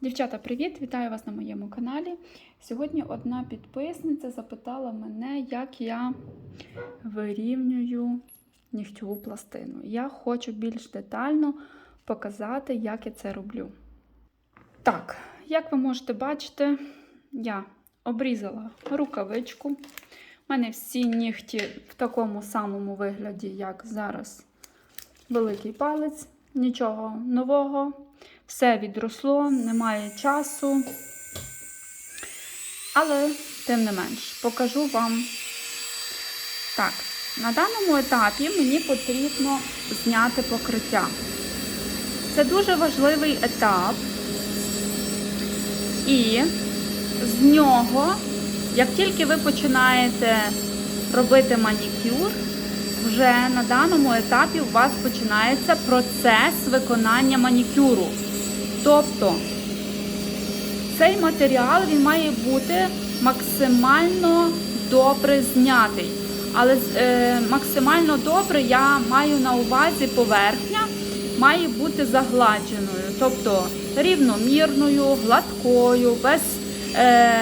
Дівчата, привіт! Вітаю вас на моєму каналі. Сьогодні одна підписниця запитала мене, як я вирівнюю нігтьову пластину. Я хочу більш детально показати, як я це роблю. Так, як ви можете бачити, я обрізала рукавичку. У мене всі нігті в такому самому вигляді, як зараз великий палець. Нічого нового. Все відросло, немає часу. Але, тим не менш, покажу вам. Так, на даному етапі мені потрібно зняти покриття. Це дуже важливий етап. І з нього, як тільки ви починаєте робити манікюр, вже на даному етапі у вас починається процес виконання манікюру. Тобто цей матеріал він має бути максимально добре знятий. Але е, максимально добре я маю на увазі поверхня має бути загладженою, тобто рівномірною, гладкою, без е,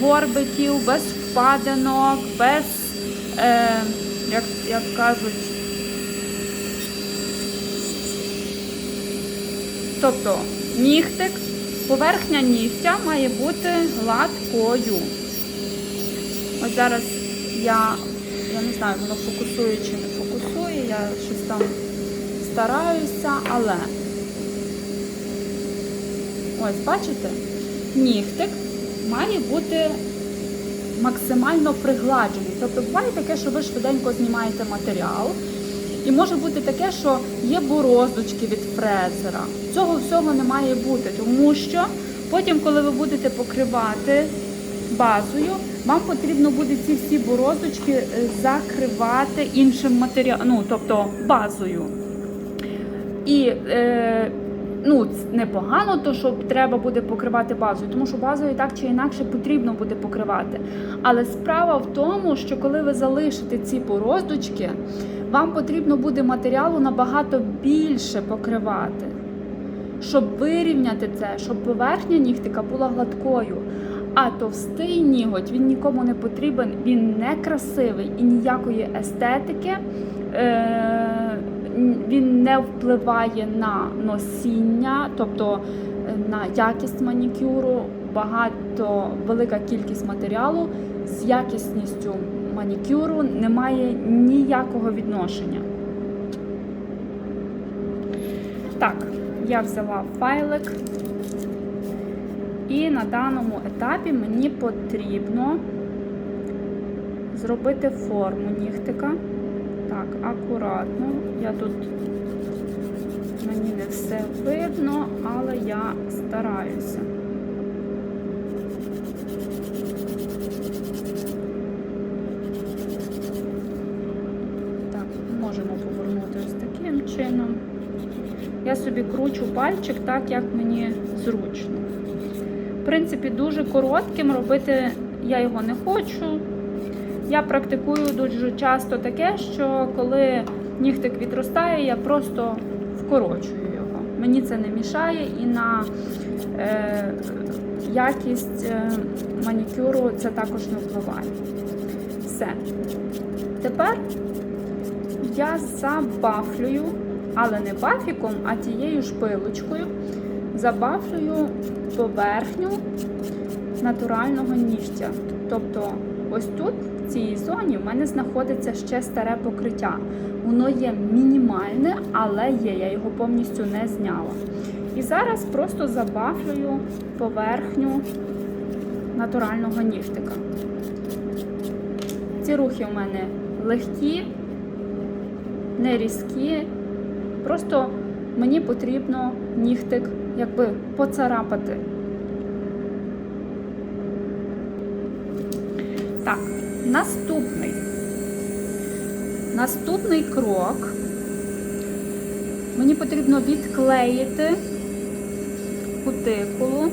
горбиків, без впадинок, без, е, як, як кажуть, тобто нігтик, поверхня нігтя має бути гладкою. Ось зараз я, я не знаю, воно фокусує чи не фокусує, я щось там стараюся, але ось, бачите, нігтик має бути максимально пригладжений. Тобто буває таке, що ви швиденько знімаєте матеріал. І може бути таке, що є бороздочки від фрезера. Цього всього не має бути, тому що потім, коли ви будете покривати базою, вам потрібно буде ці всі бороздочки е, закривати іншим матеріалом, ну, тобто базою. І е, ну, непогано, то що треба буде покривати базою, тому що базою так чи інакше потрібно буде покривати. Але справа в тому, що коли ви залишите ці бороздочки, вам потрібно буде матеріалу набагато більше покривати, щоб вирівняти це, щоб поверхня нігтика була гладкою. А товстий ніготь він нікому не потрібен, він не красивий і ніякої естетики. Е- він не впливає на носіння, тобто на якість манікюру, багато велика кількість матеріалу з якісністю манікюру не має ніякого відношення. Так, я взяла файлик, і на даному етапі мені потрібно зробити форму нігтика. Так, акуратно. Я тут мені не все видно, але я стараюся. Так, можемо повернути ось таким чином. Я кручу пальчик так, як мені зручно. В принципі, дуже коротким робити я його не хочу. Я практикую дуже часто таке, що коли нігтик відростає, я просто вкорочую його. Мені це не мішає і на е, якість е, манікюру це також не впливає. Все. Тепер я забафлюю, але не бафіком, а тією ж пилочкою, забафлюю поверхню натурального нігтя. Тобто, ось тут в цій зоні в мене знаходиться ще старе покриття. Воно є мінімальне, але є, я його повністю не зняла. І зараз просто забафлюю поверхню натурального нігтика. Ці рухи в мене легкі, не різкі. Просто мені потрібно нігтик якби поцарапати. Так, наступний. Наступний крок. Мені потрібно відклеїти кутикулу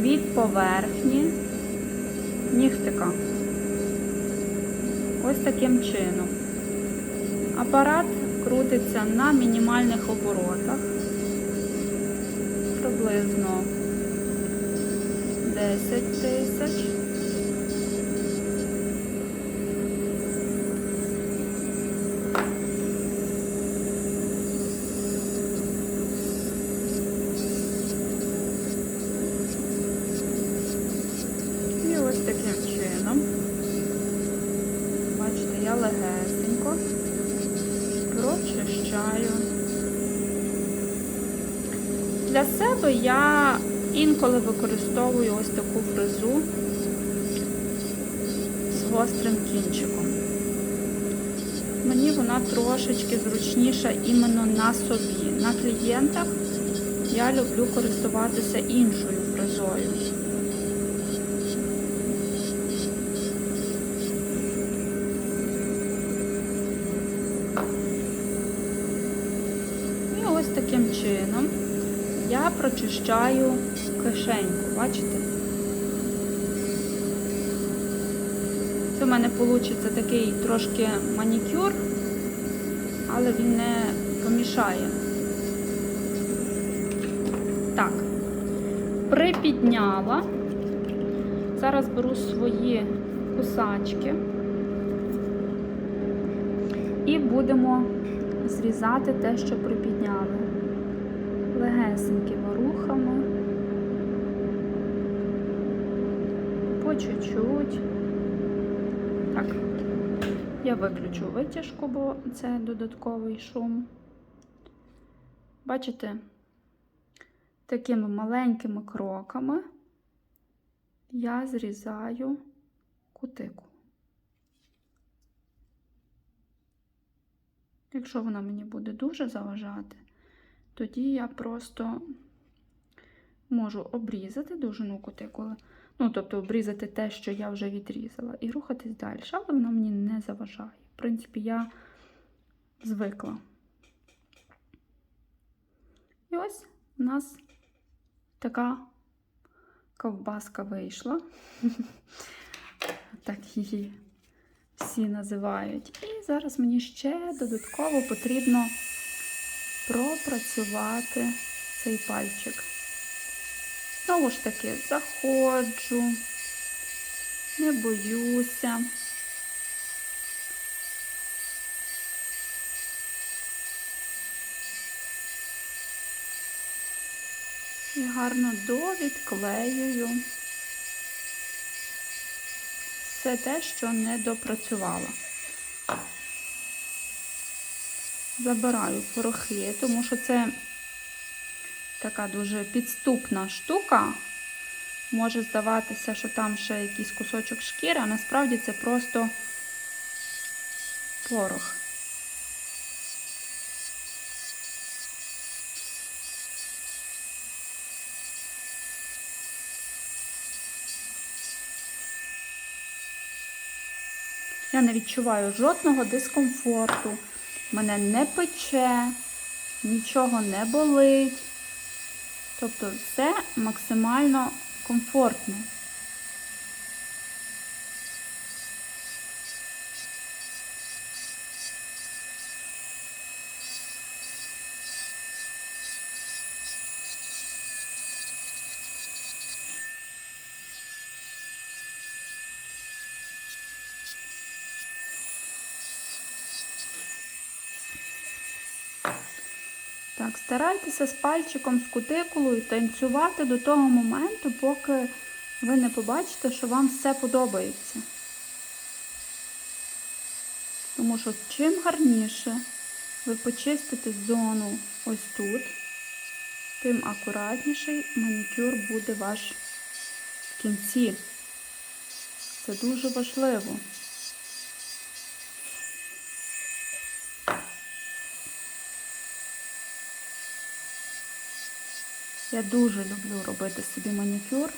від поверхні нігтика. Ось таким чином. Апарат крутиться на мінімальних оборотах. Приблизно 10 тисяч. Для себе я інколи використовую ось таку фрезу з гострим кінчиком. Мені вона трошечки зручніша іменно на собі. На клієнтах я люблю користуватися іншою фрезою. Прочищаю кишеньку, бачите? Це в мене вийде такий трошки манікюр, але він не помішає. Так, припідняла. Зараз беру свої кусачки і будемо зрізати те, що припідняли. Легесенькими рухами. По чуть-чуть. Так, я виключу витяжку, бо це додатковий шум. Бачите, такими маленькими кроками я зрізаю кутику. Якщо вона мені буде дуже заважати, тоді я просто можу обрізати довжину кутикули, ну, тобто обрізати те, що я вже відрізала, і рухатись далі, але вона мені не заважає. В принципі, я звикла. І ось у нас така ковбаска вийшла. Так її всі називають. І зараз мені ще додатково потрібно пропрацювати цей пальчик. Знову ж таки, заходжу, не боюся. І гарно довідклеюю все те, що не допрацювала. Забираю порохи, тому що це така дуже підступна штука. Може здаватися, що там ще якийсь кусочок шкіри, а насправді це просто порох. Я не відчуваю жодного дискомфорту, мене не пече, нічого не болить. Тобто все максимально комфортно. Так, старайтеся з пальчиком, з кутикулою танцювати до того моменту, поки ви не побачите, що вам все подобається. Тому що чим гарніше ви почистите зону ось тут, тим акуратніший манікюр буде ваш в кінці. Це дуже важливо. Я дуже люблю робити собі манікюр.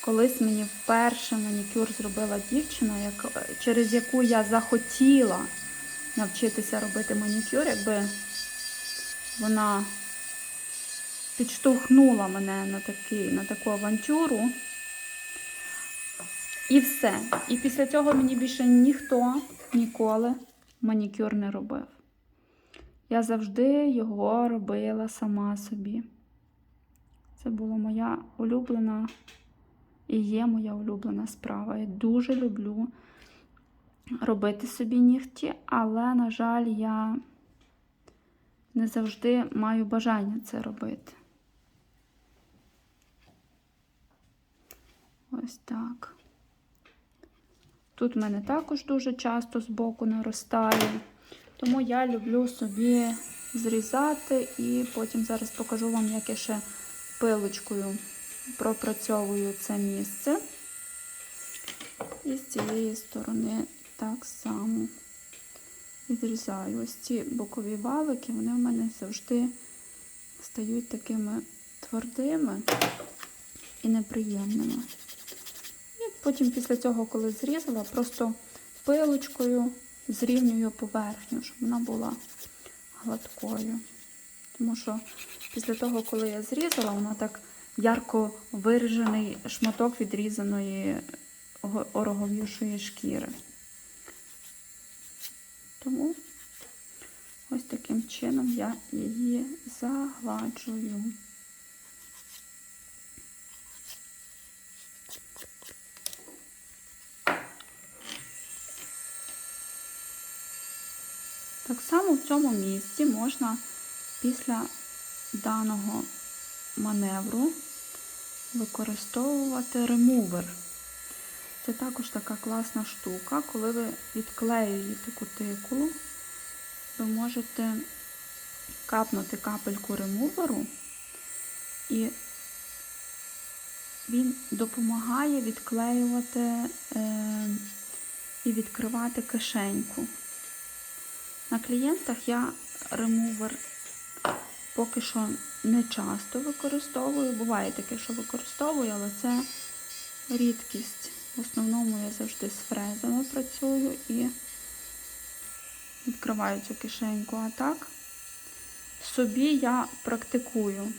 Колись мені вперше манікюр зробила дівчина, як, через яку я захотіла навчитися робити манікюр, якби вона підштовхнула мене на, такий, на таку авантюру. І все. І після цього мені більше ніхто ніколи манікюр не робив. Я завжди його робила сама собі. Це була моя улюблена і є моя улюблена справа. Я дуже люблю робити собі нігті, але, на жаль, я не завжди маю бажання це робити. Ось так. Тут в мене також дуже часто збоку наростає, тому я люблю собі зрізати і потім зараз покажу вам, як я ще пилочкою пропрацьовую це місце. І з цієї сторони так само відрізаю. Ось ці бокові валики, вони в мене завжди стають такими твердими і неприємними. І потім після цього, коли зрізала, просто пилочкою зрівнюю поверхню, щоб вона була гладкою. Тому що після того, коли я зрізала, вона так ярко виражений шматок відрізаної го- ороговішої шкіри. Тому ось таким чином я її загладжую. В цьому місці можна після даного маневру використовувати ремувер. Це також така класна штука, коли ви відклеюєте кутикулу, ви можете капнути капельку ремуверу, і він допомагає відклеювати е, і відкривати кишеньку. На клієнтах я ремувер поки що не часто використовую. Буває таке, що використовую, але це рідкість. В основному я завжди з фрезами працюю і відкриваю цю кишеньку. А так собі я практикую.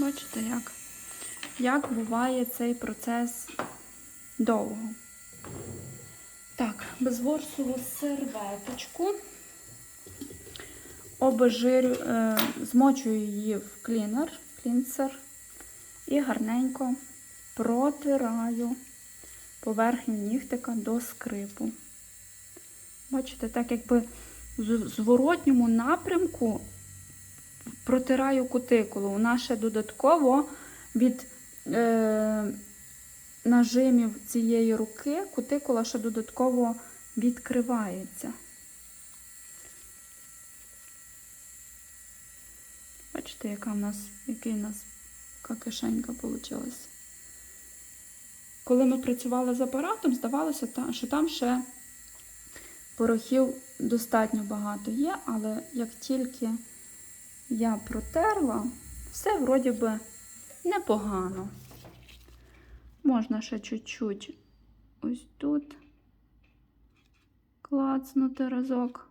Бачите, як, як буває цей процес довго. Так, безворсову серветочку. Обезжирю, е, змочую її в клінер, клінсер і гарненько протираю поверхню нігтика до скрипу. Бачите, так якби в зворотньому напрямку протираю кутикулу. Нас ще додатково від нажимів цієї руки кутикула ще додатково відкривається. Бачите, яка в нас, який у нас яка кишенька вийшла. Коли ми працювали з апаратом, здавалося, що там ще порохів достатньо багато є, але як тільки я протерла, все вроді би непогано. Можна ще чуть-чуть ось тут клацнути разок.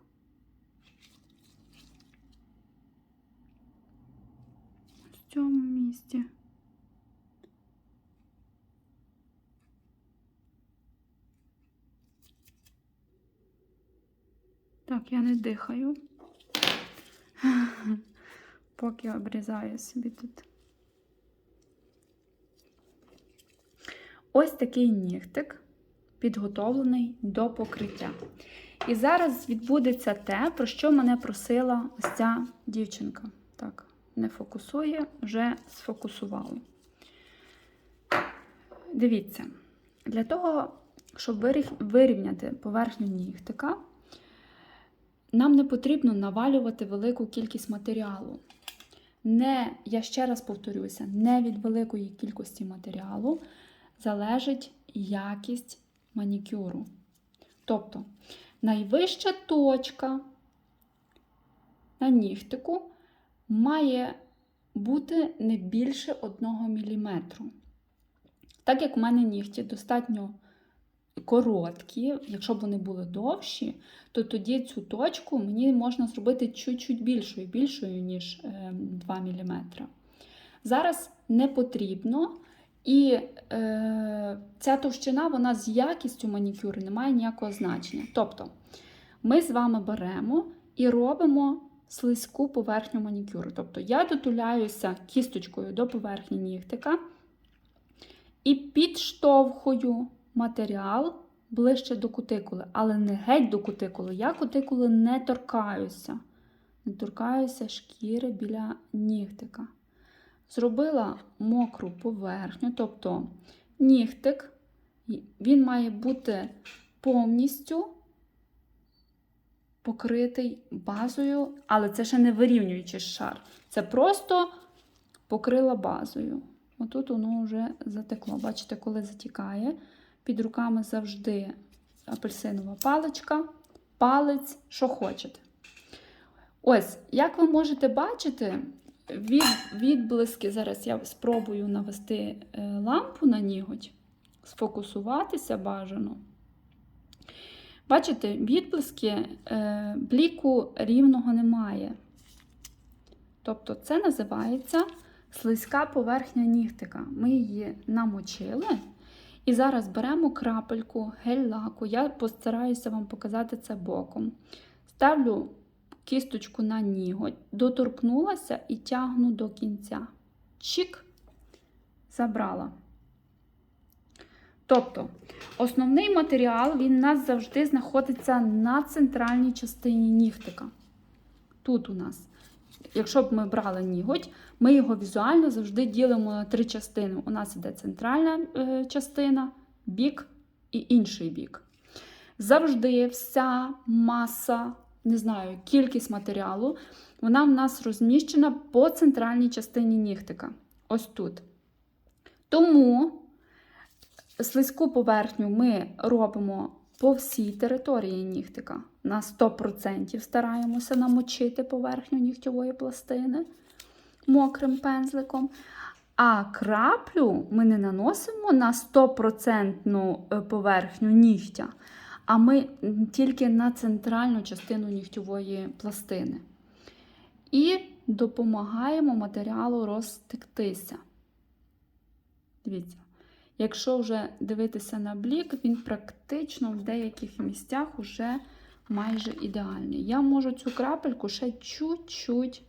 В цьому місці. Так, я не дихаю. Поки обрізаю собі тут. Ось такий нігтик підготовлений до покриття. І зараз відбудеться те, про що мене просила ось ця дівчинка. Так, не фокусує, вже сфокусувала. Дивіться, для того, щоб вирівняти поверхню нігтика, нам не потрібно навалювати велику кількість матеріалу. Не, я ще раз повторюся, не від великої кількості матеріалу залежить якість манікюру. Тобто, найвища точка на нігтику має бути не більше 1 мм. Так як в мене нігті достатньо короткі, якщо б вони були довші, то тоді цю точку мені можна зробити чуть-чуть більшою, більшою, ніж е, 2 мм. Зараз не потрібно, і е, ця товщина вона з якістю манікюру не має ніякого значення. Тобто ми з вами беремо і робимо слизьку поверхню манікюру. Тобто я дотуляюся кісточкою до поверхні нігтика і підштовхую матеріал ближче до кутикули, але не геть до кутикули. Я кутикули не торкаюся. Не торкаюся шкіри біля нігтика. Зробила мокру поверхню, тобто нігтик, він має бути повністю покритий базою, але це ще не вирівнюючий шар. Це просто покрила базою. Отут воно вже затекло. Бачите, коли затікає, під руками завжди апельсинова паличка, палець, що хочете. Ось, як ви можете бачити, від, відблиски, зараз я спробую навести е, лампу на ніготь, сфокусуватися бажано. Бачите, відблиски е, бліку рівного немає. Тобто, це називається слизька поверхня нігтика. Ми її намочили. І зараз беремо крапельку гель-лаку. Я постараюся вам показати це боком. Ставлю кісточку на ніготь, доторкнулася і тягну до кінця. Чик, забрала. Тобто, основний матеріал він у нас завжди знаходиться на центральній частині нігтика. Тут у нас, якщо б ми брали ніготь, ми його візуально завжди ділимо на три частини. У нас іде центральна е, частина, бік і інший бік. Завжди вся маса, не знаю, кількість матеріалу, вона в нас розміщена по центральній частині нігтика. Ось тут. Тому слизьку поверхню ми робимо по всій території нігтика. На 100% стараємося намочити поверхню нігтєвої пластини мокрим пензликом. А краплю ми не наносимо на 100% поверхню нігтя, а ми тільки на центральну частину нігтєвої пластини. І допомагаємо матеріалу розтектися. Дивіться. Якщо вже дивитися на блік, він практично в деяких місцях вже майже ідеальний. Я можу цю крапельку ще чуть-чуть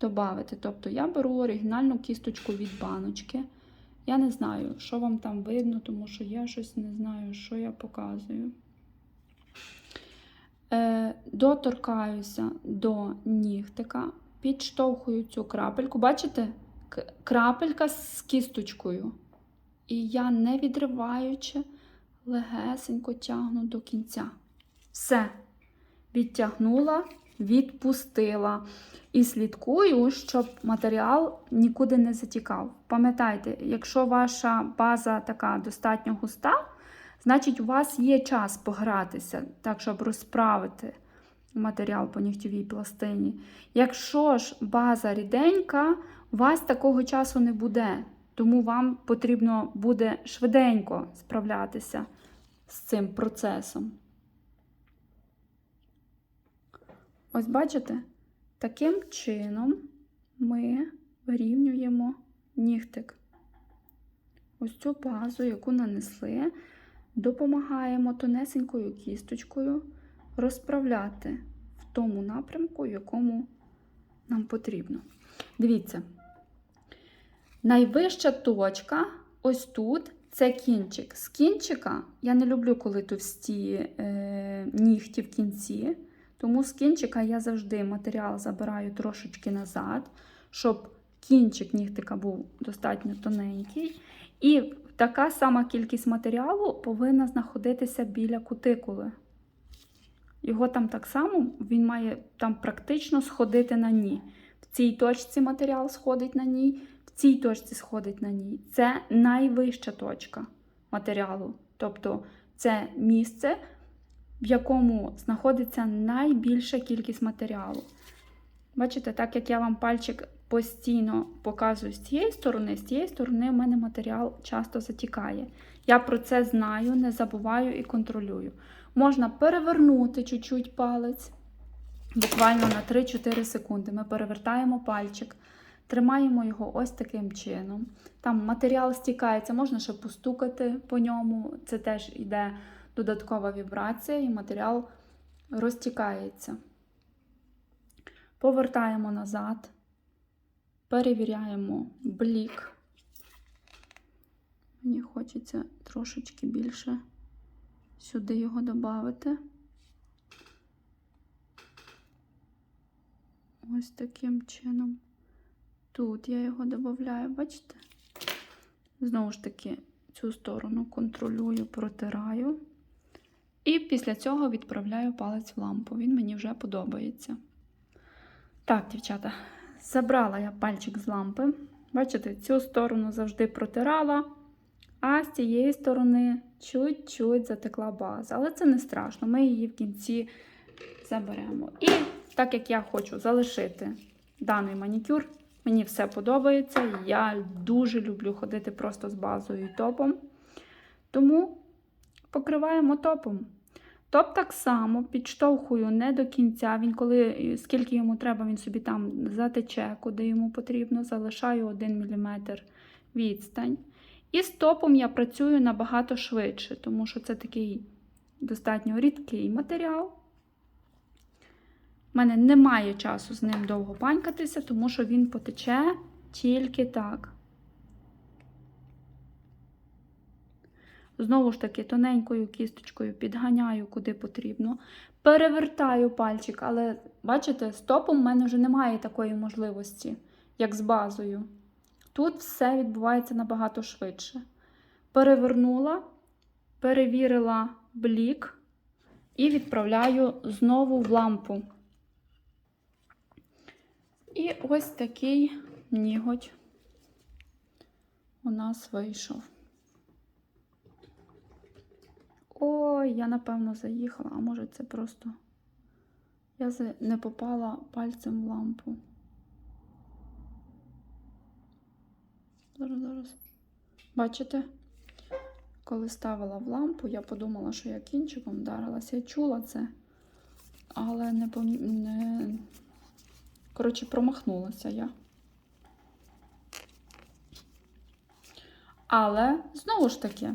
додати. Тобто я беру оригінальну кісточку від баночки. Я не знаю, що вам там видно, тому що я щось не знаю, що я показую. Е, Доторкаюся до нігтика, підштовхую цю крапельку. Бачите? Крапелька з кісточкою. І я, не відриваючи, легесенько тягну до кінця. Все. Відтягнула, відпустила. І слідкую, щоб матеріал нікуди не затікав. Пам'ятайте, якщо ваша база така достатньо густа, значить у вас є час погратися, так, щоб розправити матеріал по нігтєвій пластині. Якщо ж база ріденька, у вас такого часу не буде. Тому вам потрібно буде швиденько справлятися з цим процесом. Ось бачите, таким чином ми вирівнюємо нігтик. Ось цю базу, яку нанесли, допомагаємо тонесенькою кісточкою розправляти в тому напрямку, якому нам потрібно. Дивіться. Найвища точка, ось тут, це кінчик. З кінчика я не люблю, коли товсті е, нігті в кінці. Тому з кінчика я завжди матеріал забираю трошечки назад, щоб кінчик нігтика був достатньо тоненький. І така сама кількість матеріалу повинна знаходитися біля кутикули. Його там так само він має там практично сходити на ній. В цій точці матеріал сходить на ній в цій точці сходить на ній. Це найвища точка матеріалу. Тобто це місце, в якому знаходиться найбільша кількість матеріалу. Бачите, так як я вам пальчик постійно показую з цієї сторони, з цієї сторони в мене матеріал часто затікає. Я про це знаю, не забуваю і контролюю. Можна перевернути чуть-чуть палець, буквально на 3-4 секунди. Ми перевертаємо пальчик, тримаємо його ось таким чином. Там матеріал стікається, можна ще постукати по ньому. Це теж йде додаткова вібрація, і матеріал розтікається. Повертаємо назад, перевіряємо блік. Мені хочеться трошечки більше сюди його додати. Ось таким чином. Тут я його додаю, бачите? Знову ж таки, цю сторону контролюю, протираю. І після цього відправляю палець в лампу. Він мені вже подобається. Так, дівчата, забрала я пальчик з лампи. Бачите, цю сторону завжди протирала, а з цієї сторони чуть-чуть затекла база. Але це не страшно, ми її в кінці заберемо. І так як я хочу залишити даний манікюр, мені все подобається. Я дуже люблю ходити просто з базою і топом. Тому покриваємо топом. Топ так само підштовхую не до кінця. Він коли скільки йому треба, він собі там затече, куди йому потрібно. Залишаю 1 мм відстань. І з топом я працюю набагато швидше, тому що це такий достатньо рідкий матеріал. У мене немає часу з ним довго панькатися, тому що він потече тільки так. Знову ж таки, тоненькою кісточкою підганяю куди потрібно. Перевертаю пальчик, але бачите, з топом в мене вже немає такої можливості, як з базою. Тут все відбувається набагато швидше. Перевернула, перевірила блік і відправляю знову в лампу. І ось такий ніготь у нас вийшов. Ой, я напевно заїхала, а може це просто я не попала пальцем в лампу. Зараз, зараз. Бачите? Коли ставила в лампу, я подумала, що я кінчиком вдарилася. Я чула це, але не, пом... не... коротше, промахнулася я. Але, знову ж таки,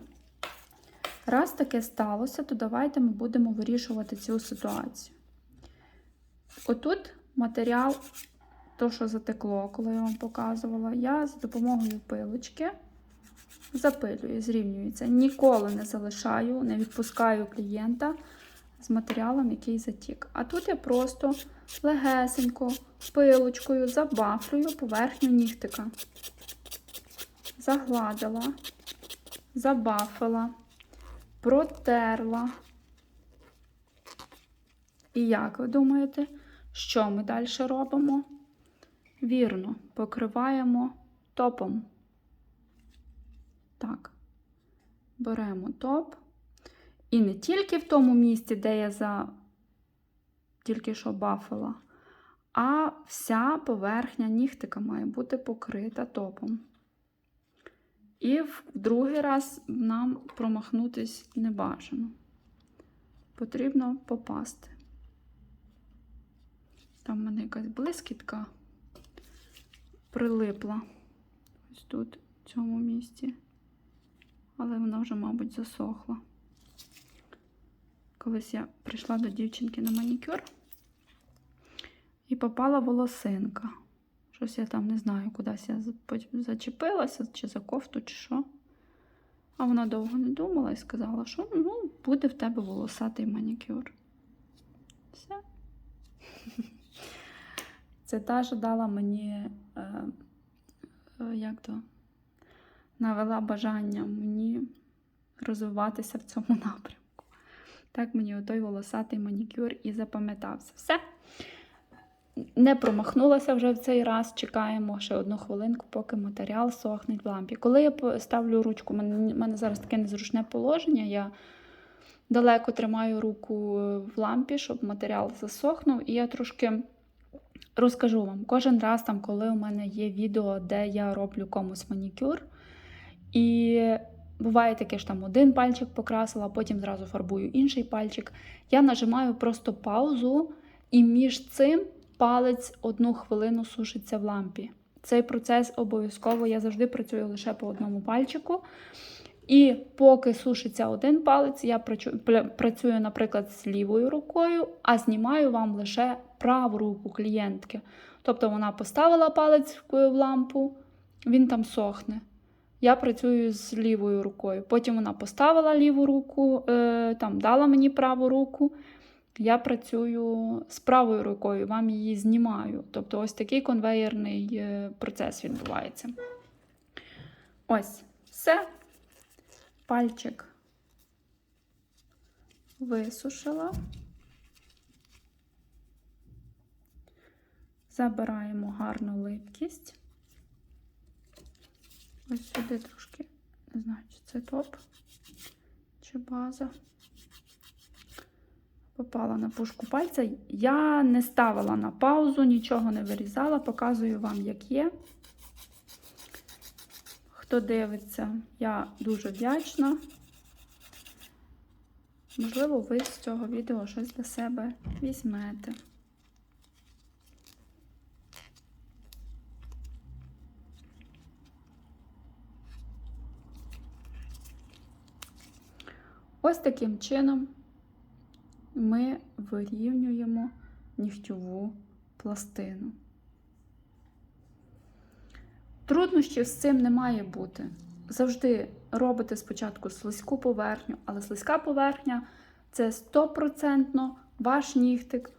раз таке сталося, то давайте ми будемо вирішувати цю ситуацію. Отут матеріал то, що затекло, коли я вам показувала, я за допомогою пилочки запилюю, зрівнюється. Ніколи не залишаю, не відпускаю клієнта з матеріалом, який затік. А тут я просто легесенько пилочкою забафлюю поверхню нігтика. Загладила, забафила, протерла. І як ви думаєте, що ми далі робимо? Вірно, покриваємо топом. Так, беремо топ. І не тільки в тому місці, де я за тільки що бафила, а вся поверхня нігтика має бути покрита топом. І в другий раз нам промахнутись не бажано. Потрібно попасти. Там в мене якась блискітка прилипла ось тут, в цьому місці. Але вона вже, мабуть, засохла. Колись я прийшла до дівчинки на манікюр і попала волосинка. Щось я там не знаю, кудись я зачепилася, чи за кофту, чи що. А вона довго не думала і сказала, що ну, буде в тебе волосатий манікюр. Все. Це та, що дала мені, е, е, як то, навела бажання мені розвиватися в цьому напрямку. Так мені отой волосатий манікюр і запам'ятався. Все. Не промахнулася вже в цей раз. Чекаємо ще одну хвилинку, поки матеріал сохне в лампі. Коли я ставлю ручку, у мене, зараз таке незручне положення. Я далеко тримаю руку в лампі, щоб матеріал засохнув, і я трошки розкажу вам кожен раз, там, коли у мене є відео, де я роблю комусь манікюр, і буває таке, що там один пальчик покрасила, потім зразу фарбую інший пальчик. Я нажимаю просто паузу, і між цим палець одну хвилину сушиться в лампі. Цей процес обов'язково я завжди працюю лише по одному пальчику. І поки сушиться один палець, я працюю, наприклад, з лівою рукою, а знімаю вам лише праву руку клієнтки. Тобто вона поставила палець в лампу, він там сохне. Я працюю з лівою рукою. Потім вона поставила ліву руку, е, там дала мені праву руку. Я працюю з правою рукою, вам її знімаю. Тобто, ось такий конвеєрний е, процес відбувається. Ось, все. Пальчик висушила. Забираємо гарну липкість. Ось сюди трошки, не знаю, чи це топ, чи база. Попала на пушку пальця. Я не ставила на паузу, нічого не вирізала, показую вам, як є. Хто дивиться, я дуже вдячна. Можливо, ви з цього відео щось для себе візьмете. Ось таким чином ми вирівнюємо нігтьову пластину. Труднощів з цим не має бути. Завжди робите спочатку слизьку поверхню, але слизька поверхня це 100% ваш нігтик.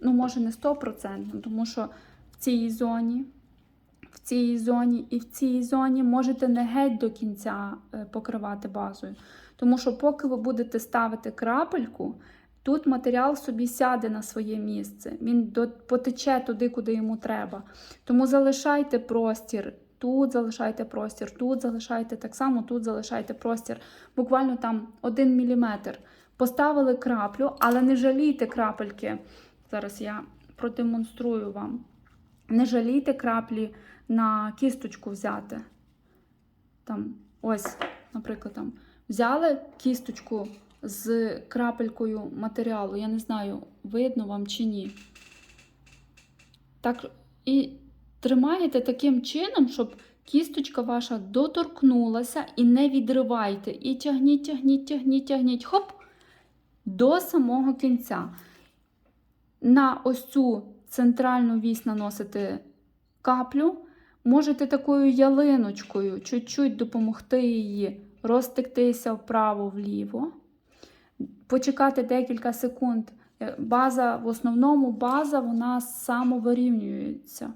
Ну, може, не 100%, тому що в цій зоні, в цій зоні і в цій зоні можете не геть до кінця е, покривати базою. Тому що, поки ви будете ставити крапельку, тут матеріал собі сяде на своє місце. Він потече туди, куди йому треба. Тому залишайте простір. Тут залишайте простір, тут залишайте так само, тут залишайте простір. Буквально там 1 мм. Поставили краплю, але не жалійте крапельки. Зараз я продемонструю вам. Не жалійте краплі на кісточку взяти. Там, ось, наприклад, там взяли кісточку з крапелькою матеріалу. Я не знаю, видно вам чи ні. Так, і тримаєте таким чином, щоб кісточка ваша доторкнулася і не відривайте. І тягніть, тягніть, тягніть, тягніть, хоп, до самого кінця. На ось цю центральну вісь наносите каплю. Можете такою ялиночкою чуть-чуть допомогти її розтектися вправо-вліво, почекати декілька секунд. Е, База, в основному база вона самовирівнюється.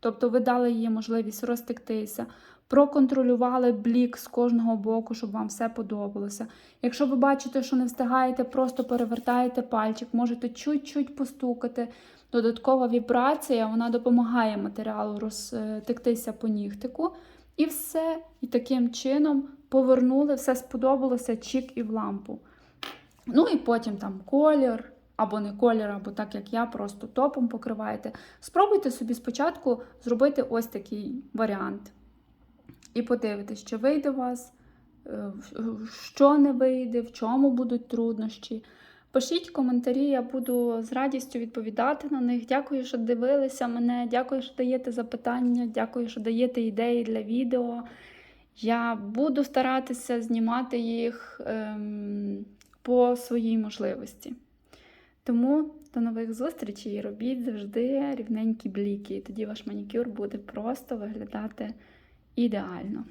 Тобто ви дали їй можливість розтектися, проконтролювали блік з кожного боку, щоб вам все подобалося. Якщо ви бачите, що не встигаєте, просто перевертаєте пальчик, можете чуть-чуть постукати. Додаткова вібрація вона допомагає матеріалу розтектися по нігтику. І все. І таким чином повернули, все сподобалося, чік і в лампу. Ну і потім там колір, або не колір, або так як я, просто топом покриваєте. Спробуйте собі спочатку зробити ось такий варіант. І подивитись, чи вийде у вас, е, що не вийде, в чому будуть труднощі. Пишіть коментарі, я буду з радістю відповідати на них. Дякую, що дивилися мене. Дякую, що даєте запитання, дякую, що даєте ідеї для відео. Я буду старатися знімати їх ем, по своїй можливості. Тому до нових зустрічей. Робіть завжди рівненькі бліки. І тоді ваш манікюр буде просто виглядати ідеально.